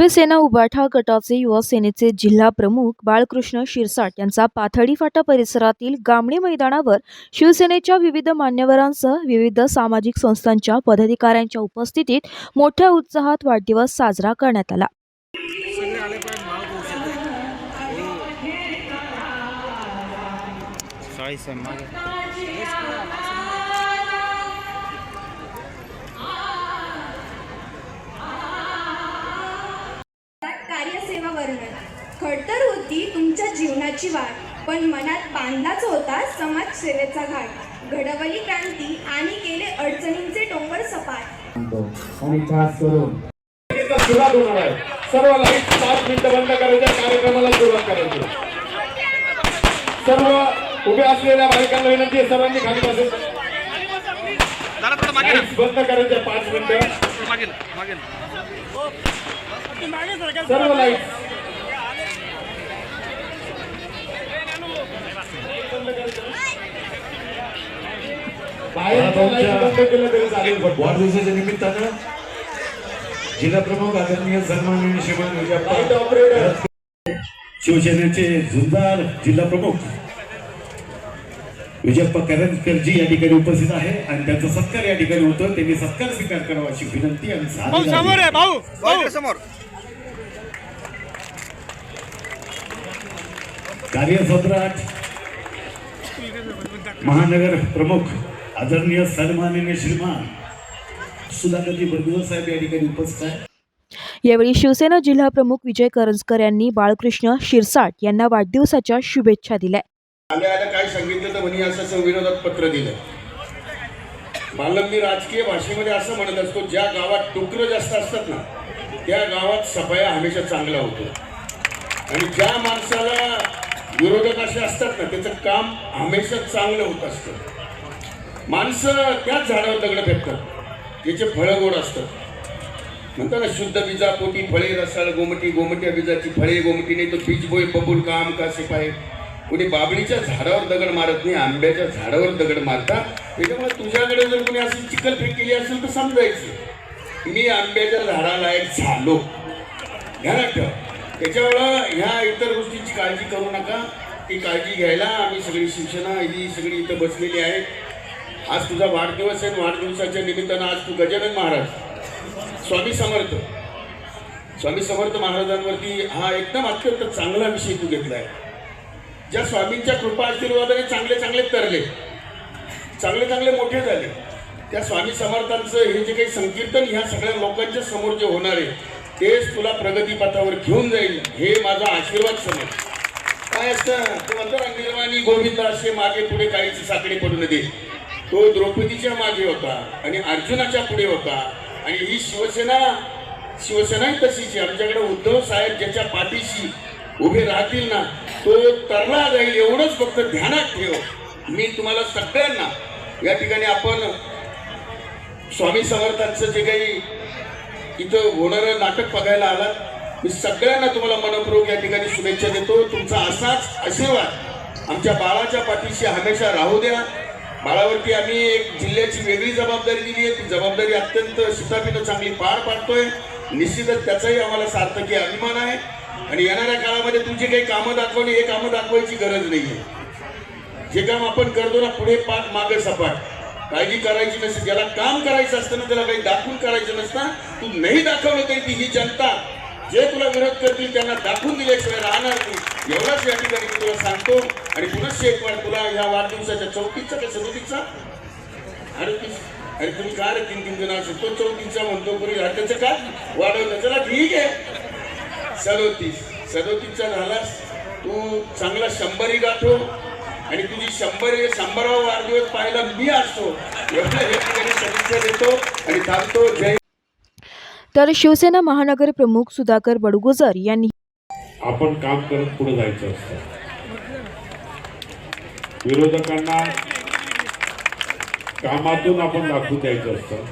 शिवसेना उभाठा गटाचे युवा सेनेचे जिल्हा प्रमुख बाळकृष्ण शिरसाट यांचा पाथडी फाटा परिसरातील गामणे मैदानावर शिवसेनेच्या विविध मान्यवरांसह विविध सामाजिक संस्थांच्या पदाधिकाऱ्यांच्या उपस्थितीत मोठ्या उत्साहात वाढदिवस साजरा करण्यात आला. वर्णन खडतर होती तुमच्या जीवनाची वाट पण मनात बांधलाच होता समाजसेवेचा घाट. घडवली क्रांती आणि केले अडचणींचे डोंगर सपाट. आणि खास करून सुरुवात होणार आहे. सर्व लाइट पाच मिनिटं बंद करायच्या कार्यक्रमाला सुरुवात करायची. सर्व उभे असलेल्या बायकांना विनंती आहे सर्वांनी खाली बसेल बंद करायच्या पाच मिनिटं. सर्व लाइट बाहेर लाइट बंद केलं तरी चालेल फक्त. वाढदिवसाच्या निमित्तानं जिल्हा प्रमुख आदरणीय सन्माननीय श्रीमान विजयप्पा शिवसेनेचे झुंजार जिल्हा प्रमुख विजयप्पा करंजकरजी या ठिकाणी उपस्थित आहे आणि त्यांचा सत्कार या ठिकाणी होतो त्यांनी सत्कार स्वीकार करावा अशी विनंती आणि समोर आहे भाऊ. भाऊ. समोर. कार्यसम्राट महानगर प्रमुख आदरणीय सन्माननीय श्रीमान सुधाकरजी बरगुजर साहेब या ठिकाणी उपस्थित आहे यावेळी शिवसेना जिल्हा प्रमुख विजय करंजकर यांनी बाळकृष्ण शिरसाट यांना वाढदिवसाच्या शुभेच्छा दिल्या. काय सांगितलं तर म्हणे असं असं विरोधात पत्र दिलं. बालम मी राजकीय भाषेमध्ये असं म्हणत असतो ज्या गावात डुकरं जास्त असतात ना त्या गावात सफाया हमेशा चांगला होतो. आणि ज्या माणसाला विरोधक असे असतात ना त्याचं काम हमेशा चांगलं होत असतं. माणसं त्याच झाडावर दगड फेकतात त्याचे फळं गोड असतात. म्हणतात ना शुद्ध बीजा पोटी फळे रसाळ गोमटी गोमट्या बीजाची फळे गोमटी नाही तर बीजबोय बबुल काम का शिपाय कुणी बाबळीच्या झाडावर दगड मारत नाही आंब्याच्या झाडावर दगड मारतात त्याच्यामुळे तुझ्याकडे जर कोणी अशी चिखलफेक केली असेल तर समजायचं. मी आंब्याच्या झाडाला एक झालो. ध्यानात ठेव. त्याच्यामुळं ह्या इतर गोष्टींची काळजी करू नका. ती काळजी घ्यायला आम्ही सगळी शिक्षणा ही सगळी इथं बसलेली आहे आज तुझा वाढदिवस आहे वाढदिवसाच्या निमित्तानं आज तू गजानन महाराज स्वामी समर्थ. स्वामी समर्थ महाराजांवरती हा एकदम अत्यंत चांगला विषय तू घेतलाय. ज्या स्वामींच्या कृपा आशीर्वादाने चांगले चांगले तरले चांगले चांगले मोठे झाले त्या स्वामी समर्थांचं हे जे काही संकीर्तन ह्या सगळ्या लोकांच्या समोर जे होणार आहे तेच तुला प्रगतीपथावर घेऊन जाईल हे माझा आशीर्वाद समज काय असतं? तू म्हणतो ना गोविंद असे मागे पुढे काहीची साखळी पडू दे तो द्रौपदीच्या मागे होता आणि अर्जुनाच्या पुढे होता. आणि ही शिवसेना शिवसेनाही तशीची. आमच्याकडे उद्धव साहेब ज्याच्या पाठीशी उभे राहतील ना तो तरला जाईल. एवढंच फक्त ध्यानात ठेव. मी तुम्हाला सगळ्यांना या ठिकाणी आपण स्वामी समर्थांचं जे काही इथं होणारं नाटक बघायला आला मी सगळ्यांना तुम्हाला मनपूर्वक या ठिकाणी शुभेच्छा देतो. तुमचा असाच आशीर्वाद आमच्या बाळाच्या पाठीशी हमेशा राहू द्या. बाळावरती आम्ही एक जिल्ह्याची वेगळी जबाबदारी दिली आहे. ती जबाबदारी अत्यंत शिताबीनं चांगली पार पाडतोय. निश्चितच त्याचाही आम्हाला सार्थकी अभिमान आहे. आणि येणाऱ्या काळामध्ये तुमची काही कामं दाखवली हे कामं दाखवायची गरज नाही आहे जे काम आपण करतो ना पुढे पाठ मागे सपाट. काळजी करायची नसते ज्याला काम करायचं असतं ना त्याला काही दाखवून करायचं नसतं. तू नाही दाखवलं तरी ती ही जनता जे तुला विरोध करतील त्यांना दाखवून दिल्याशिवाय राहणार नाही. एवढाच या ठिकाणी मी तुला सांगतो. आणि पुनश्च एक वेळ तुला ह्या वाढदिवसाच्या चौथीचा का सदोतीचा अडतीस अरे तुम्ही का रे तीन तीन जण असेल तो चौतीसचा म्हणतो पुढे त्याचं का वाढवलं चला ठीक आहे. सदोतीस. सदोतीसचा झालास. तू चांगला शंभरी गाठो. आणि तुझी शंभर शंभरावा वाढदिवस पाहायला मी असतो. एवढं या ठिकाणी शुभेच्छा देतो आणि थांबतो जय तर शिवसेना महानगर प्रमुख सुधाकर बडगुजर यांनी आपण काम करत पुढे जायचं असतं. विरोधकांना कामातून आपण दाखवून द्यायचं असतं.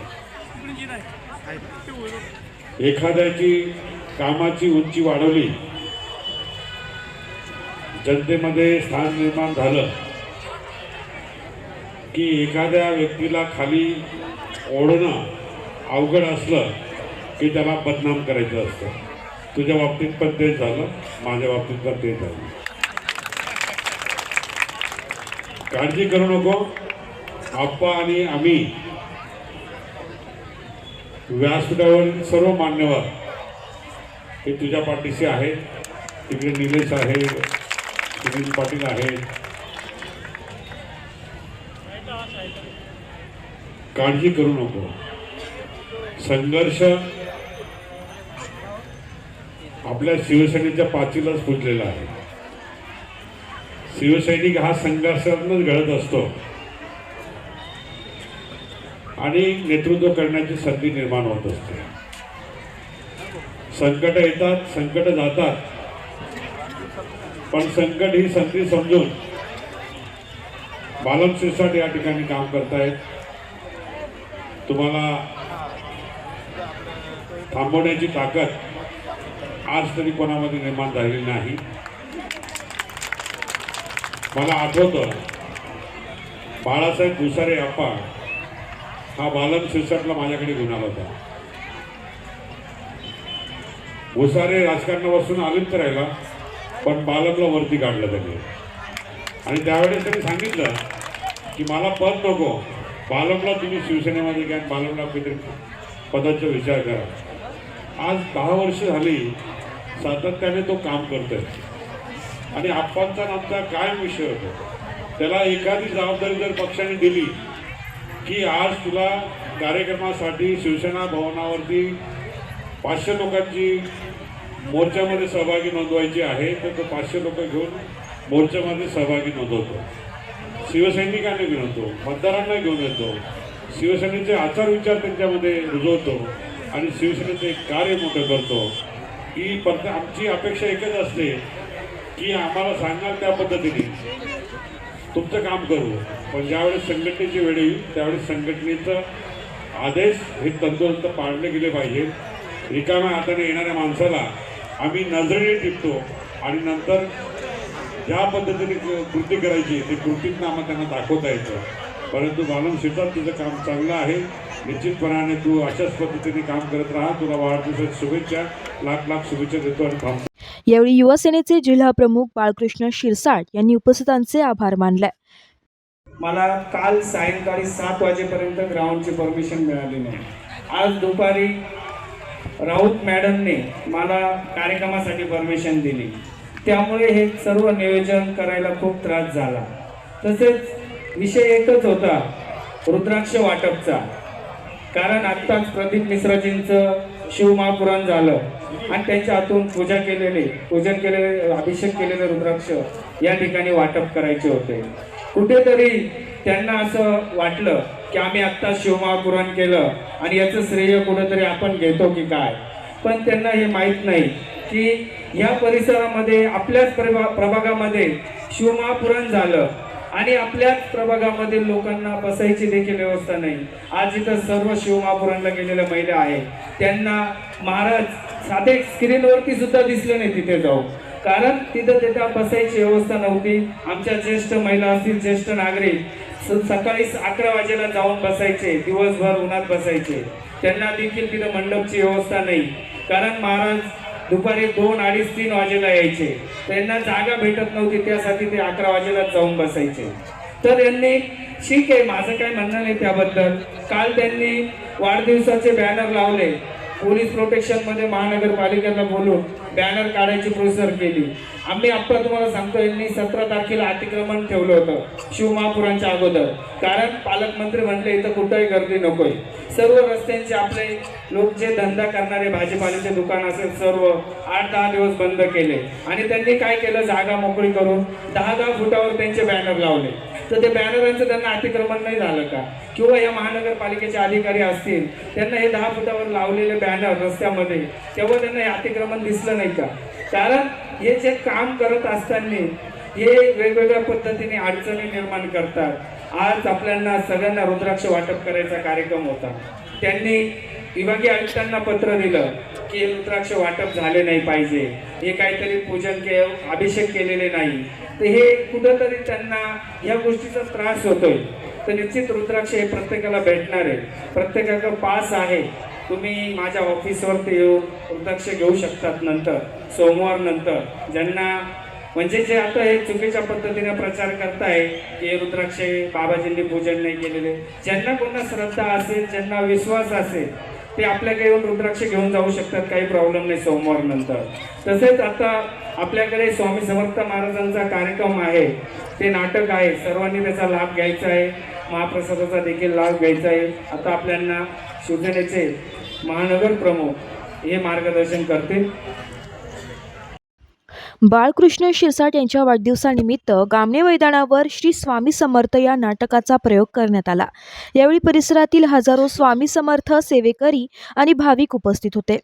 एखाद्याची कामाची उंची वाढवली जनतेमध्ये स्थान निर्माण झालं की एखाद्या व्यक्तीला खाली ओढणं अवघड असलं की त्याला बदनाम करायचं असतं. तुझ्या बाबतीत पण तेच झालं माझ्या बाबतीत पण तेच झालं. काळजी करू नको. आप्पा आणि आम्ही व्यासपीठावरील सर्व मान्यवर हे तुझ्या पाठीशी आहेत. तिकडे निलेश आहे. सुनील पाटील आहेत. काळजी करू नको. संघर्ष आपल्या शिवसेनेच्या पाचीलाच पुजलेला आहे. शिवसैनिक हा संघर्षातूनच घडत असतो. आणि नेतृत्व करण्याची संधी निर्माण होत असते. संकट येतात संकट जातात. पण संकट ही संधी समजून बालम शिरसाट या ठिकाणी काम करतायत. तुम्हाला थांबवण्याची ताकद आज तरी कोणामध्ये निर्माण झालेली नाही. मला आठवतं बाळासाहेब भुसारे अप्पा हा बालन शिरसाटला माझ्याकडे घेऊन आला होता. भुसारे राजकारणापासून आलिप्त राहिला. पण बालकला वरती काढलं त्यांनी. आणि त्यावेळेस त्यांनी सांगितलं की मला पद नको. बालमला तुम्ही शिवसेनेमध्ये घ्या आणि काहीतरी पदाचा विचार करा. आज दहा वर्ष झाली सातत्याने तो काम करतोय. आणि आप्पांचा आणि आमचा काय विषय होतो. त्याला एखादी जबाबदारी जर पक्षाने दिली की आज तुला कार्यक्रमासाठी शिवसेना भवनावरती पाचशे लोकांची मोर्चामध्ये सहभागी नोंदवायची आहे तर तो पाचशे लोक घेऊन मोर्चामध्ये सहभागी नोंदवतो. शिवसैनिकांना घेऊन येतो मतदारांना घेऊन येतो. शिवसेनेचे आचार विचार त्यांच्यामध्ये रुजवतो आणि शिवसेनेचे कार्य मोठं करतो. ही प्रत आमची अपेक्षा एकच असते की आम्हाला सांगाल त्या पद्धतीने. तुमचं काम करू पण ज्यावेळेस संघटनेची वेळ येईल त्यावेळेस संघटनेचा आदेश हे तंतोतंत पाळले गेले पाहिजेत. रिकाम्या हाताने येणाऱ्या माणसाला आम्ही नजरेने टिपतो आणि नंतर ज्या पद्धतीने क- कृती करायची ते कृतीतनं आम्हाला त्यांना दाखवता येतं. परंतु बालम शेतात तुझं काम चांगलं आहे. निश्चितपणाने तू अशाच पद्धतीने काम करत राहा. तुला वाढदिवसाची शुभेच्छा लाख लाख शुभेच्छा देतो आणि थांबतो यावेळी युवा सेनेचे जिल्हा प्रमुख बाळकृष्ण शिरसाट यांनी उपस्थितांचे आभार मानले मला काल सायंकाळी सात वाजेपर्यंत ग्राउंडची परमिशन मिळाली नाही. आज दुपारी राऊत मॅडमने मला कार्यक्रमासाठी परमिशन दिली. त्यामुळे हे सर्व नियोजन करायला खूप त्रास झाला. तसेच विषय एकच होता रुद्राक्ष वाटपचा. कारण आत्ताच प्रदीप मिश्राजींचं शिवमहापुराण झालं आणि त्यांच्या हातून पूजा केलेले पूजन केलेले अभिषेक केलेले रुद्राक्ष या ठिकाणी वाटप करायचे होते. कुठेतरी त्यांना असं वाटलं की आम्ही आत्ता शिवमहापुराण केलं आणि याचं श्रेय कुठेतरी आपण घेतो की काय? पण त्यांना हे माहीत नाही की या परिसरामध्ये आपल्याच प्रभा प्रभागामध्ये शिवमहापुराण झालं आणि आपल्याच प्रभागामध्ये लोकांना बसायची देखील व्यवस्था नाही. आज इथं सर्व शिवमहापुराणला गेलेल्या महिला आहेत. त्यांना महाराज साधे स्क्रीनवरती सुद्धा दिसले नाही तिथे जाऊ कारण तिथं तिथं बसायची व्यवस्था नव्हती. आमच्या ज्येष्ठ महिला असतील ज्येष्ठ नागरिक सकाळी अकरा वाजेला जाऊन बसायचे दिवसभर उन्हात बसायचे. त्यांना देखील तिथं मंडपची व्यवस्था नाही. कारण महाराज दुपारी दोन अडीच तीन वाजेला यायचे. त्यांना जागा भेटत नव्हती त्यासाठी ते अकरा वाजेला जाऊन बसायचे. तर यांनी ठीक आहे माझं काही म्हणणं नाही त्याबद्दल. काल त्यांनी वाढदिवसाचे बॅनर लावले. पोलीस प्रोटेक्शनमध्ये महानगरपालिकेला बोलून बॅनर काढायची प्रोसेसर केली. आम्ही आप्पा तुम्हाला सांगतो यांनी सतरा तारखेला अतिक्रमण ठेवलं होतं शिवमहापुरांच्या अगोदर. कारण पालकमंत्री म्हटले इथं कुठंही गर्दी नकोय. सर्व रस्त्यांचे आपले लोक जे धंदा करणारे भाजीपाल्याचे दुकान असेल सर्व आठ दहा दिवस बंद केले. आणि त्यांनी काय केलं? जागा मोकळी करून दहा दहा फुटावर त्यांचे बॅनर लावले. तर ते बॅनरांचं त्यांना अतिक्रमण नाही झालं का? किंवा या महानगरपालिकेचे अधिकारी असतील त्यांना हे दहा फुटावर लावलेले बॅनर रस्त्यामध्ये तेव्हा त्यांना हे अतिक्रमण दिसलं नाही का? कारण हे जे काम करत असताना हे वेगवेगळ्या पद्धतीने अडचणी निर्माण करतात. आज आपल्याला सगळ्यांना रुद्राक्ष वाटप करायचा कार्यक्रम होता. त्यांनी विभागीय आयुक्तांना पत्र दिलं. की रुद्राक्ष वाटप झाले नाही पाहिजे. हे काहीतरी पूजन के अभिषेक केलेले नाही. तर हे कुठंतरी त्यांना या गोष्टीचा त्रास होतोय. तर निश्चित रुद्राक्ष हे प्रत्येकाला भेटणार आहे. प्रत्येकाचं पास आहे. तुम्ही माझ्या ऑफिसवरती येऊन रुद्राक्ष घेऊ शकतात नंतर सोमवार नंतर. ज्यांना म्हणजे जे आता हे चुकीच्या पद्धतीने प्रचार करताय की रुद्राक्ष बाबाजींनी पूजन नाही केलेले. ज्यांना कोणता श्रद्धा असेल ज्यांना विश्वास असेल ते आपल्याकडे येऊन रुद्राक्ष घेऊन जाऊ शकतात काही प्रॉब्लेम नाही सोमवार नंतर. तसेच आता आपल्याकडे स्वामी समर्थ महाराजांचा कार्यक्रम आहे ते नाटक आहे सर्वांनी त्याचा लाभ घ्यायचा आहे महाप्रसादाचा देखील लाभ घ्यायचा आहे. आता आपल्याला शिवसेनेचे महानगर प्रमुख हे मार्गदर्शन करतील. बाळकृष्ण शिरसाट यांच्या वाढदिवसानिमित्त गामणे मैदानावर श्री स्वामी समर्थ या नाटकाचा प्रयोग करण्यात आला. यावेळी परिसरातील हजारो स्वामी समर्थ सेवेकरी आणि भाविक उपस्थित होते.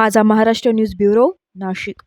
माझा महाराष्ट्र न्यूज ब्युरो नाशिक.